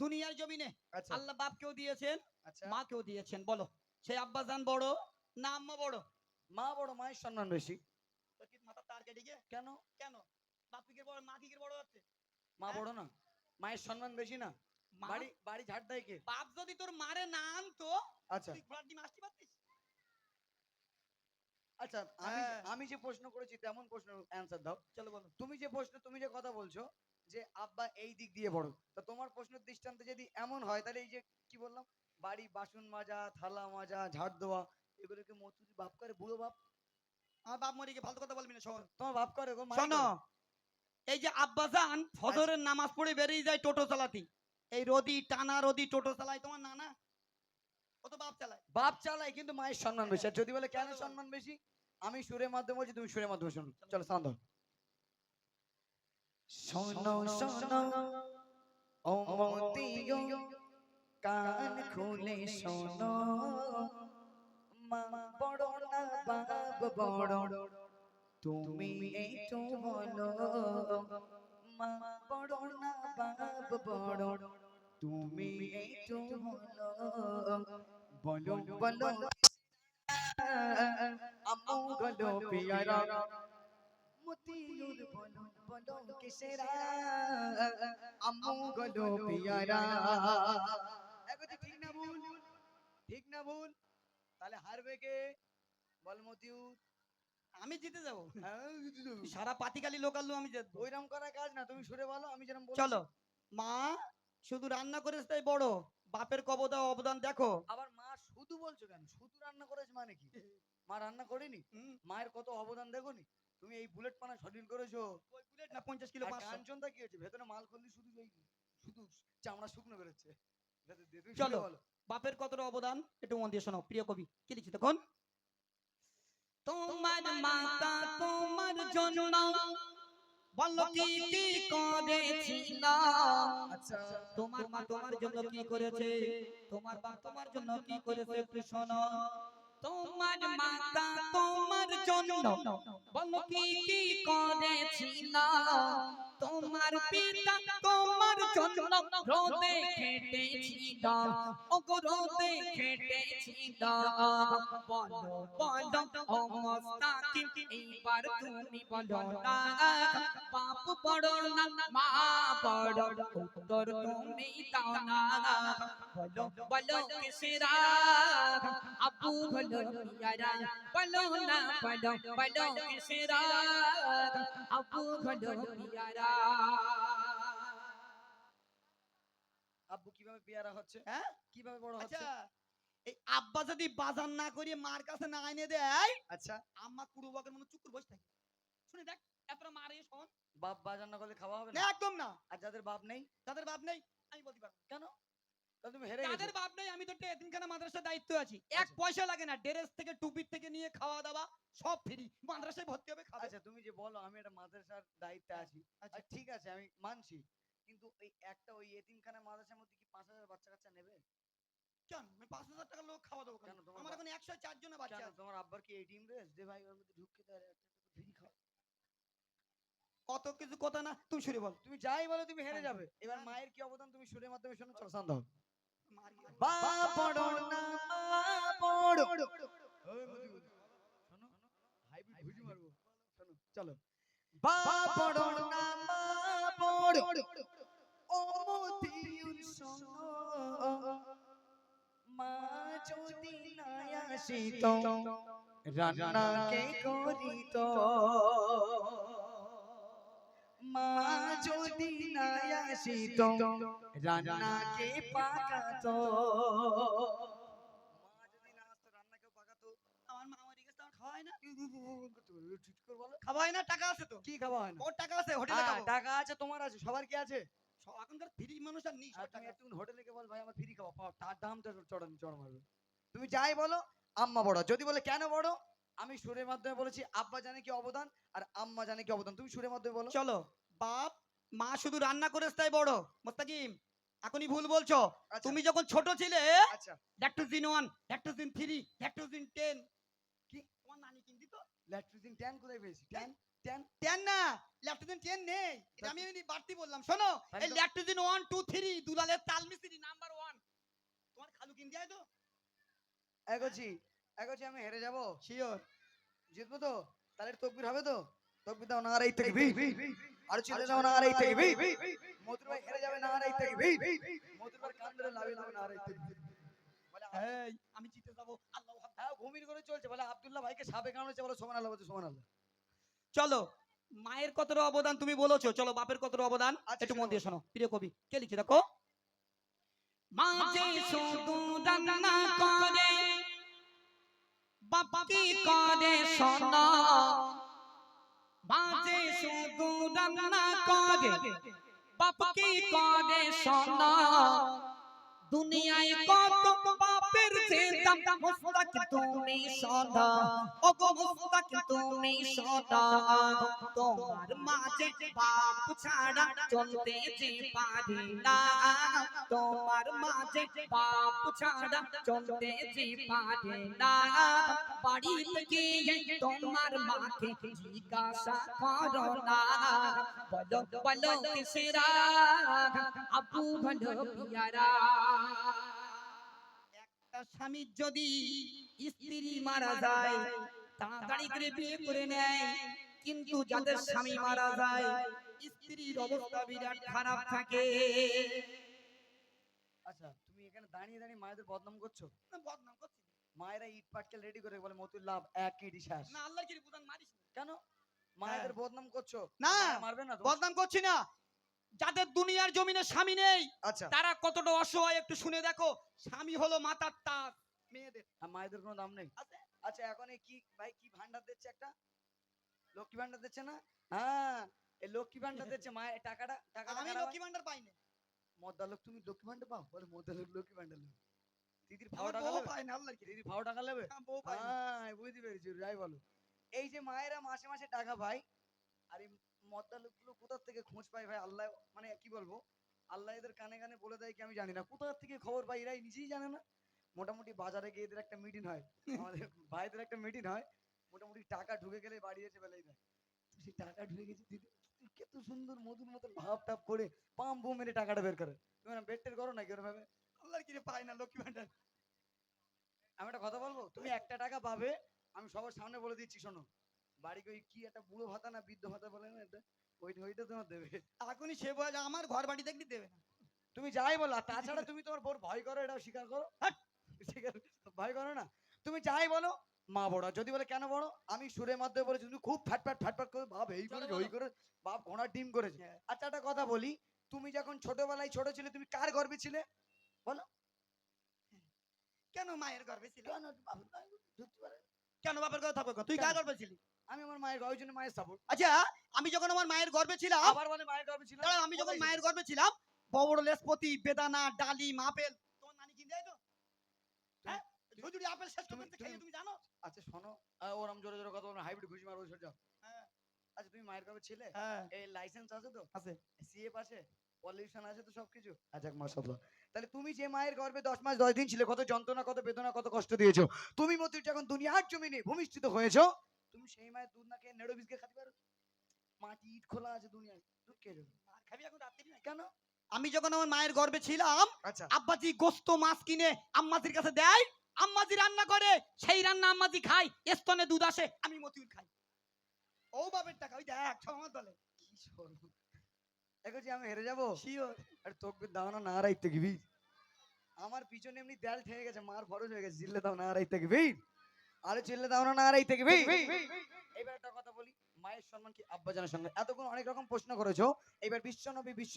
দুনিয়ার জমিনে। আচ্ছা। আল্লাহ বাপকেও দিয়েছেন আচ্ছা। মাকেও দিয়েছেন বলো। সেই আব্বাজান বড় না আম্মা বড়? মা বড় মায়ের সম্মান বেশি। মাথা তার কেটে গিয়ে? কেন? কেন? বাপ কি বড় মা কি বড় হচ্ছে মা হ্যাঁ? বড় না মায়ের সম্মান বেশি না। বাড়ি বাড়ি ঝাড় দেয় কে? বাপ যদি তোর মারে না আনতো আচ্ছা। তুই ঘোড়ার ডিম আসতে পারতিস? আচ্ছা আমি হ্যাঁ। আমি যে প্রশ্ন করেছি তেমন প্রশ্ন অ্যান্সার দাও। চলো বলো। তুমি যে প্রশ্ন তুমি যে কথা বলছো যে আব্বা এই দিক দিয়ে বড়। তা তোমার প্রশ্নের দৃষ্টান্তে যদি এমন হয় তাহলে এই যে কি বললাম? বাড়ি বাসন মাজা থালা মাজা ঝাড় দেওয়া এগুলোকে মতুরি বাপ করে বুড়ো বাপ আমার বাপ মরে গিয়ে ফালতু কথা বলবি না শোন। তোমার বাপ করে গো শোনো এই যে আব্বাজান ফজরের নামাজ পড়ে বেরিয়ে যায় টোটো চালাতে। এই রদি টানা রদি টোটো চালায় তোমার নানা? কত বাপ চালায়। বাপ চালায় কিন্তু মায়ের সম্মান বেশি। আর যদি বলে কেন সম্মান বেশি? আমি সুরের মাধ্যমে বলছি তুমি সুরের মাধ্যমে শোনো। চলো শান্ত হও। শোনো শোনো ও মতিও কান খুলে শোনো। মা বড় না বাপ বড় তুমি একটু বলো। মা বড় না বাপ বড় তুমি একটু বলো। বলো বলো আম্মু গলো পিয়ারা। মতিউর বলো বলো কিসেরা? আম্মু গলো পিয়ারা। এগোতে ঠিক না ভুল? ঠিক না ভুল? তাহলে হারবে কে? বল মতিউর। আমি জিতে যাব। হ্যাঁ, সারা পাতিকালি লোকাল আমি জিতবো। ওইরকম করা কাজ না তুমি সুরে বলো আমি যেরকম চলো। মা শুধু রান্না করেছে তাই বড়। বাপের কবদা অবদান দেখো। আবার মা শুধু বলছো কেন? শুধু রান্না করেছে মানে কি? মা রান্না করেনি? মায়ের কত অবদান দেখোনি? তুমি এই বুলেট পানা শরীর করেছ। ওই বুলেট না পঞ্চাশ কিলো কাঞ্চনটা কি হয়েছে? ভেতরে মাল করলি শুধু এই শুধু চামড়া শুকনো বেরোচ্ছে। ভেতর দিয়ে। তুমি চলো। বাপের কতটা অবদান? একটু মন দিয়ে শোনো প্রিয় কবি কি লিখছি তখন? তোমার মাতা তোমার জন্য বলো কি কি করেছিল? আচ্ছা। তোমার মা তোমার জন্য কি করেছে? তোমার বাপ তোমার জন্য কি করেছে? একটু শোনো। তোমার মাতা তোমার জন্য বলো কি কি করেছিল? তোমার পিতা তোমার জন্য রোদে খেটেছিল। ও গো রোদে খেটেছিল। বলো বলো অবস্থা কি? এইবার তুমি বলো না বাপ বড় না মা বড় উত্তর তুমি দাও না। বলো বলো কিসেরা আবু বলো ইয়ারা বলো না বলো বলো কিসেরা আবু বলো ইয়ারা আব্বু কীভাবে পেয়ারা হচ্ছে হ্যাঁ? কীভাবে বড় হচ্ছে? আচ্ছা। এই আব্বা যদি বাজার না করিয়ে মার কাছে না এনে দেয় আচ্ছা। আম্মা কুড়ু বকের মতো চুপ করে বসে থাকে। শুনে দেখ এতটা মারে শোন বাপ বাজার না করলে খাওয়া হবে না? একদম না। আর যাদের বাপ নেই? তাদের বাপ নেই আমি বলতে পারব কেন? তুমি হেরে যাদের বাপ নেই আমি তো একটা এতিমখানা মাদ্রাসার দায়িত্ব আছি। এক আচ্ছা। পয়সা লাগে না ড্রেস থেকে টুপির থেকে নিয়ে খাওয়া দাওয়া সব ফ্রি মাদ্রাসায় ভর্তি হবে খাবে। আচ্ছা তুমি যে বলো আমি একটা মাদ্রাসার দায়িত্বে আছি। আচ্ছা। আচ্ছা ঠিক আছে আমি মানছি। কিন্তু এই একটা ওই এতিমখানা মাদ্রাসার মধ্যে কি পাঁচ হাজার বাচ্চা কাচ্চা নেবে? কেন? আমি পাঁচ হাজার টাকা লোক খাওয়া দেবো কেন কেন, আমার এখন একশো চার জন বাচ্চা তোমার আব্বার কি এটিএম রেস? যে ভাই ওর মধ্যে ঢুকে ফ্রি খাও কত কিছু কথা না তুই শুনে বল। তুমি যাই বলো তুমি হেরে। যাবে। এবার। মায়ের কি অবদান তুমি সুরের মাধ্যমে শোনো? চলো শান্ত হও। বড় না। শোনো হাইব্রিড মারবো। শোনো চলো। না মা ও মতিউর শোনো মা যদি না আসিত রান্না কে করিত। মা যদি না আসিত পাকাতো। টাকা আছে তো। কি খাওয়া হয় না? ওর টাকা আছে হোটেলে টাকা আছে তোমার আছে সবার কি আছে? এখনকার ফ্রি মানুষ আর নেই তুমি একটু হোটেলে কে বল ভাই আমার ফ্রি খাওয়া পাও তার দাম তো চড়ান চড় মারবে। তুমি যাই বলো আম্মা বড়। যদি বলে কেন বড়? আমি সুরের মাধ্যমে বলেছি আব্বা জানে কি অবদান আর আম্মা জানে কি অবদান। তুমি সুরের মাধ্যমে বলো। চলো। বাপ মা শুধু রান্না করেছে তাই বড়। মোস্তাকিম এখনই ভুল বলছো। আচ্ছা, তুমি যখন ছোট ছিলে Lactogen one Lactogen three Lactogen ten কি? তোমার নানি কিনতি তো ল্যাট্রিজিন ট্যান কোথায় পেয়েছি? ট্যান টেন টেন না ল্যাপটপিন টেন নেই। এটা আমি এমনি বাড়তি বললাম শোনো। এই ল্যাপটপিন ওয়ান টু থ্রি দুলালের তাল মিস্ত্রি নাম্বার ওয়ান তোমার খালু তো? এগোছি এগোছি আমি হেরে যাব। শিওর জিতবো তো? তাহলে তকবির হবে তো? তকবির দাও না আর এই ভি আর চিল্লে দাও না আর এই থেকে ভি মধুর ভাই হেরে যাবে না আর এই থেকে ভি মধুর ভাই কান ধরে লাভে লাভে না আর এই থেকে বলে এই আমি জিতে যাব। আল্লাহ হ্যাঁ ঘুমির করে চলছে। বলে আব্দুল্লাহ ভাইকে সাপে কামড়েছে। বলে সোমান আল্লাহ সোমান আল্লাহ। চলো মায়ের কতটা অবদান তুমি বলেছ? চলো বাপের কতটা অবদান? আচ্ছা, একটু মন দিয়ে শোনো। প্রিয় কবি কে লিখে দেখো? মা যে শুধু রান্না করে বাপ কি করে শোনো। যে শুধু রান্না করে বাপকে করে শোনো? দুনিয়ায় কত বাপের যে মুস্তাক তুমি সদা। ওগো মুস্তাক তুমি সদা। তোমার মাঝে বাপ ছাড়া চলতে যে পারি না। তোমার মাঝে বাপ ছাড়া চলতে যে পারি না। বাড়িতে গিয়ে তোমার মাকে জিজ্ঞাসা করো না। বলো বলো কিসেরা আবু ভালো পিয়ারা। একটা স্বামীর যদি স্ত্রী মারা যায় তাড়াতাড়ি করে বিয়ে করে নেয়। কিন্তু যাদের স্বামী মারা যায় স্ত্রীর অবস্থা বিরাট খারাপ থাকে। আচ্ছা তুমি এখানে দাঁড়িয়ে দাঁড়িয়ে মায়েদের বদনাম করছ? বদনাম করছি মায়েরা ইট পাটকেল রেডি করে বলে মতুর লাভ এক ইটি শ্বাস না আল্লাহর কি বুদান মারিস কেন? মায়েদের বদনাম করছ? না মারবে না বদনাম করছি না। যাদের দুনিয়ার জমিনে স্বামী নেই আচ্ছা। তারা কতটা অসহায় একটু শুনে দেখো। স্বামী হলো মাতার তাজ মেয়েদের। মায়েদের কোনো দাম নেই। আচ্ছা এখন কি ভাই কি ভান্ডার দিচ্ছে একটা? লক্ষ্মী ভান্ডার দিচ্ছে না? হ্যাঁ এই লক্ষ্মী ভান্ডার দিচ্ছে মায়ের টাকাটা টাকাটা আমি লক্ষ্মী ভান্ডার পাই না মদ্দা লোক তুমি লক্ষ্মী ভান্ডার পাও? বলে মদ্দা লোক লক্ষ্মী ভান্ডার লোক। দিদির ভাও টাকা নেবে? পায় না আল্লাহর কি দিদির ভাও টাকা নেবে? হ্যাঁ, বউ না হ্যাঁ বুঝতে পেরেছি যাই বলো। এই যে মায়েরা মাসে মাসে টাকা পায় আর মদ্দা লোকগুলো কোথা থেকে খোঁজ পায় ভাই? আল্লাহ মানে কি বলব? আল্লাহ এদের কানে কানে বলে দেয় কি আমি জানি না। কোথা থেকে খবর পাই? এরাই নিজেই জানে না। মোটামুটি বাজারে গিয়ে এদের একটা মিটিং হয়। আমাদের ভাইদের একটা মিটিং হয়। মোটামুটি টাকা ঢুকে গেলে বাড়ি এসে দেয় সেই টাকা ঢুকে গেছে দিদি। কত সুন্দর মধুর মতন ভাব টাপ করে পাম বু মেরে টাকাটা বের করে। তুমি না টের করো নাকি ভাবে আল্লাহর কি পায় না, লক্ষ্মী ভান্ডার। আমি একটা কথা বলব? তুমি একটা টাকা পাবে, আমি সবার সামনে বলে দিচ্ছি, শোনো। বাড়ি ওই কি একটা বুড়ো ভাতা না বৃদ্ধ ভাতা বলে না এটা? ওই ওইটা তোমার দেবে। এখনই সে বয়স আমার ঘর বাড়ি দেখলি দেবে না। তুমি যাই বলো তাছাড়া তুমি তোমার বোর ভয় করো এটাও স্বীকার করো। স্বীকার ভয় করো না। তুমি যাই বলো মা বড় যদি বলে কেন বড়? আমি সুরের মাধ্যমে বলেছি তুমি খুব করে বাপ এই করে ওই করে বাপ ঘোড়ার ডিম করেছে। হ্যাঁ। আচ্ছা একটা কথা বলি তুমি যখন ছোটবেলায় ছোট ছিলে তুমি কার গর্বে ছিলে? বলো। কেন মায়ের গর্বে ছিল? কেন বাপের কথা থাকবে তুই কার গর্বে ছিলি? আমি আমার মায়ের ওই জন্য মায়ের সাপোর্ট আচ্ছা আমি যখন আমার মায়ের গর্বে ছিলাম আবার বলে মায়ের গর্বে ছিল দাঁড়াও, আমি যখন মায়ের গর্বে ছিলাম বড় লেসপতি বেদানা ডালিম আপেল তোমার নানি কিনে দেয় তো হ্যাঁ? ঝুড়ি আপেল শেষ তুমি- করতে খাইয়ে তুমি- জানো? আচ্ছা শোনো। ওরম জোরে জোরে কথা বলো হাইব্রিড ঘুষি মারো সরে যাও। হ্যাঁ। আচ্ছা তুমি মায়ের কবে ছিলে? হ্যাঁ। এই লাইসেন্স আছে তো? আছে। সিএফ আছে পলিউশন আছে তো সবকিছু? আচ্ছা মাশাআল্লাহ। তাহলে তুমি যে মায়ের গর্ভে 10 মাস 10 দিন ছিলে কত যন্ত্রণা কত বেদনা কত কষ্ট দিয়েছ তুমি মতির যখন দুনিয়ার জমিনে ভূমিষ্ঠিত হয়েছো তুমি সেই মায়ের দুধ না খেয়ে নেড়ো বিস্কে খাতে পারো মাটি ইট খোলা আছে দুনিয়ায় খেয়ে মার খাবি এখন রাত্রি না কেন আমি যখন আমার মায়ের গর্বে ছিলাম আব্বাজি গোস্ত মাছ কিনে আম্মাজির কাছে দেয় আম্মাজি রান্না করে সেই রান্না আম্মাজি খাই স্তনে দুধ আসে আমি মতিউর খাই ও বাপের টাকা ওই দেখ সব আমার দলে কি দেখো যে আমি হেরে যাব। শিওর। আরে তোকে দাও না না রাইতে গিবি। আমার পিছনে এমনি দেয়াল ঠেকে গেছে মার খরচ হয়ে গেছে জিল্লে দাও না রাইতে গিবি। আরে চিল্লে দাও না না রাইতে গিবি এবার একটা কথা বলি মায়ের সম্মান কি আব্বাজানের সঙ্গে? এতক্ষণ অনেক রকম প্রশ্ন করেছ এবার বিশ্ব নবী বিশ্ব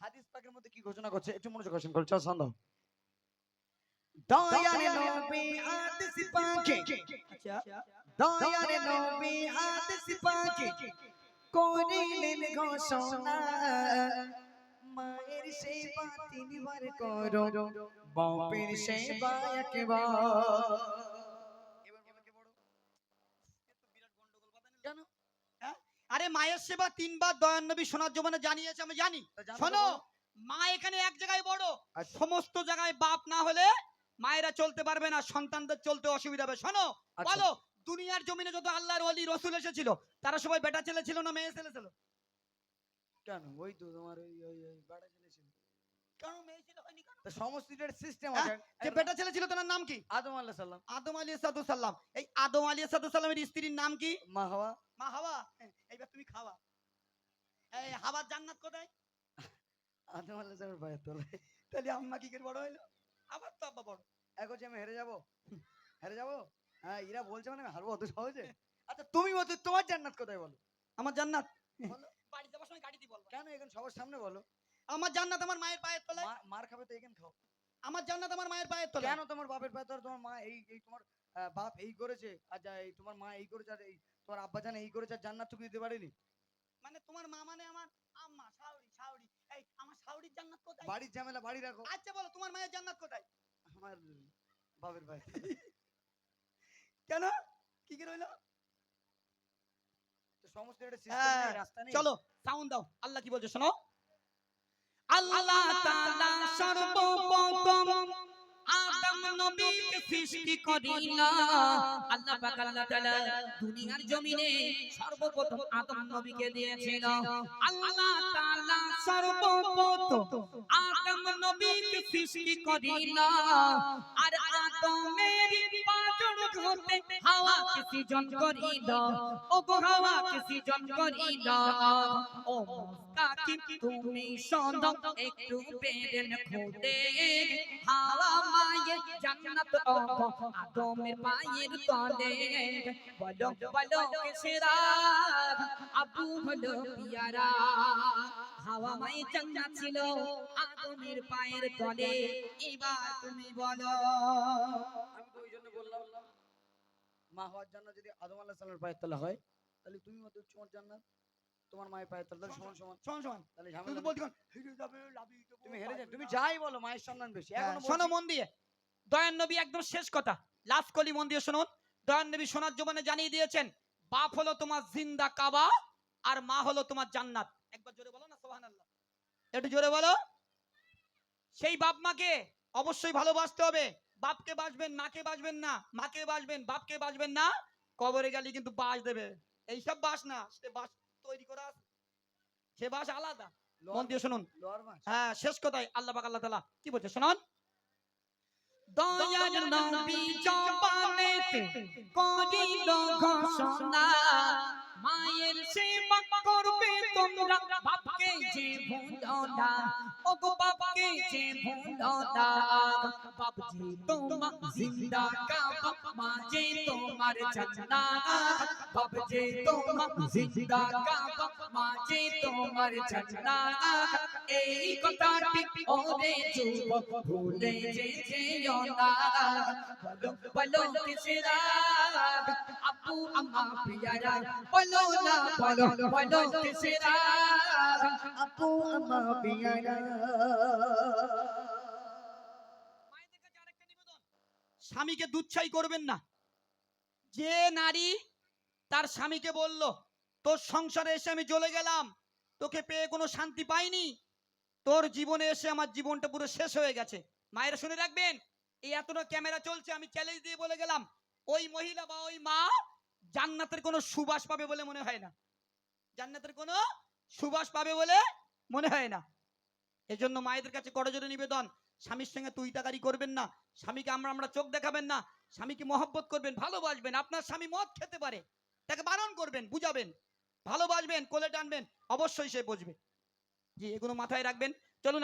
হাদিস পাকের মধ্যে কি ঘোষণা করছে? একটু মনোযোগ আকর্ষণ করো চল সন্দেহ দয়ারে নবী হাদিস পাকে। আচ্ছা। দয়ারে নবী হাদিস পাকে। করিলেন ঘোষণা। মায়ের সেবা তিনবার করো। বাপের সেবা একবার কেন আরে মায়ের সেবা তিনবার দয়ান নবী সোনার জমানে জানিয়েছে আমি জানি। শোনো মা এখানে এক জায়গায় বড়। আচ্ছা। সমস্ত জায়গায় বাপ না হলে মায়েরা চলতে পারবে না সন্তানদের চলতে অসুবিধা হবে। শোনো আচ্ছা। বলো দুনিয়ার জমিনে যত আল্লাহর ওলি রসুল এসেছিল তারা সবাই বেটা ছেলে ছিল না মেয়ে ছেলে ছিল? কেন? ওই তো তোমার ওই ওই বাড়া ছেলে ছিল। কেন মেয়ে ছিল হয়নি? তো সমষ্টিটার সিস্টেম আছে যে বেটা ছেলে ছিল তার নাম কি? আদম আল্লাহ সাল্লাম আদম আলী সাল্লাম এই আদম আলী সাল্লামের স্ত্রীর নাম কি? মা হওয়া। মা হাওয়া? এইবার তুমি খাওয়া। এই হাওয়ার জান্নাত কোথায়? আদম আল্লাহ সাল্লামের পায়ের তলায়। তাহলে আম্মা কি করে বড় হইল? আবার তো আব্বা বড়। এখন যে আমি হেরে যাব? হেরে যাব? হ্যাঁ এরা বলছে মানে আমি হারবো অত সহজে? আচ্ছা তুমি বলছো তোমার জান্নাত কোথায় বলো? আমার জান্নাত? বলো। বাড়ি যাওয়ার সময় গাড়িতে বলব। কেন এখন সবার সামনে বলো? আমার জান্নাত আমার মায়ের পায়ের তলায়। মার খাবে তো এখানে খাও। আমার জান্নাত আমার মায়ের পায়ের তলায়। কেন তোমার বাপের পায়ে তলায় তোমার মা এই এই তোমার বাপ এই করেছে আর যা এই তোমার মা এই করেছে আর এই তোমার আব্বা জানে এই করেছে আর জান্নাত টুকু দিতে পারেনি? মানে তোমার মা মানে আমার আম্মা শাওরি শাওরি এই আমার শাওরির জান্নাত কোথায়? বাড়ির ঝামেলা বাড়ি রাখো। আচ্ছা বলো তোমার মায়ের জান্নাত কোথায়? আমার বাপের পায়ে। কেন? কি কি রইল সমস্ত হ্যাঁ, সিস্টেম রাস্তা নেই। চলো সাউন্ড দাও। আল্লাহ কি বলছে শোনো আল্লাহ তাআলা সর্বপ্রথম আদম নবীকে সৃষ্টি করিল, আল্লাহ পাক আল্লাহ তাআলা দুনিয়ার জমিনে সর্বপ্রথম আদম নবীকে দিয়েছিল। আল্লাহ তাআলা সর্বপ্রথম আদম নবীকে সৃষ্টি করিল, আর আদমের পাঁচজন হতে হাওয়াকে সৃজন করিল ও গো হাওয়াকে সৃজন করিল। ও মুস্তাকিম তুমি শোনো একটু বেরেন খুদে হাওয়া জান্নাত আদমের পায়ের তলে। বলো বলো আবু হলো পিয়ারা। হাওয়া জান্নাত ছিল আদমের পায়ের তলে। এবার তুমি বলো। আমি তো ওই জন্য বললাম, মা হওয়ার জন্য যদি আদম আল্লাহ সাল্লামের পায়ের তলা হয়, তাহলে তুমি মতো জান্নাত তোমার মায়ের পায়ের তলা তাহলে সমান সমান। শোন শোন। তাহলে ঝামেলা তো নেই। কোন, হেরে যাবে, দেবো, তুমি হেরে পারবে তুমি। যাই বলো মায়ের সম্মান বেশি। হ্যাঁ, এখনও শোনো মন দিয়ে। দয়ান নবী একদম শেষ কথা। লাস্ট কলি মন দিয়ে শুনুন। দয়ান নবী সোনার জবানে জানিয়ে দিয়েছেন বাপ হলো তোমার জিন্দা কাবা আর মা হলো তোমার জান্নাত। একবার জোরে বলো না সুবহানাল্লাহ। একটু জোরে বলো। সেই বাপ মাকে অবশ্যই ভালোবাসতে হবে। বাপকে বাসবেন মাকে বাসবেন না। মাকে বাসবেন বাপকে বাসবেন না। কবরে গেলে কিন্তু বাস দেবে। এইসব বাস না সে বাস তৈরি করা আছে। সে বাস আলাদা। মন দিয়ে শুনুন। হ্যাঁ শেষ কথায় আল্লাহ পাক আল্লাহ তাআলা কি বলছে? শুনুন। দয়ার নবী জবানেতে করিল ঘোষণা। মায়ের সেবা করবে তোমরা। বাপকে যে ভুলো না ও গো বাপকে যে ভুলো না বাপ যে তোমার জিন্দা কাবা মা যে তোমার জান্নাত বাপ যে তোমার জিন্দা কাবা মা যে তোমার জান্নাত এই কথাটি ওরে যুবক ভুলে যেও না বলো বলো কিসরা আপু আম্মা পিয়ারা বলো না বলো বলো কিসরা আপু আমা পিয়ারা স্বামীকে দুচ্ছাই করবেন না। যে নারী তার স্বামীকে বলল, তোর সংসারে এসে আমি জ্বলে গেলাম, তোকে পেয়ে কোনো শান্তি পাইনি, তোর জীবনে এসে আমার জীবনটা পুরো শেষ হয়ে গেছে। মায়েরা শুনে রাখবেন, এই এতটা ক্যামেরা চলছে, আমি চ্যালেঞ্জ দিয়ে বলে গেলাম, ওই মহিলা বা ওই মা জান্নাতের কোনো সুবাস পাবে বলে মনে হয় না। জান্নাতের কোনো সুবাস পাবে বলে মনে হয় না। এজন্য মায়েদের কাছে করজোরে নিবেদন। স্বামীর সঙ্গে তুই তাকারি করবেন না। স্বামীকে আমরা আমরা চোখ দেখাবেন না। স্বামীকে মহব্বত করবেন, ভালোবাসবেন। আপনার স্বামী মদ খেতে পারে। তাকে বারণ করবেন, বুঝাবেন। ভালোবাসবেন, কোলে টানবেন, অবশ্যই সে বুঝবে। জি, এগুলো মাথায় রাখবেন। চলুন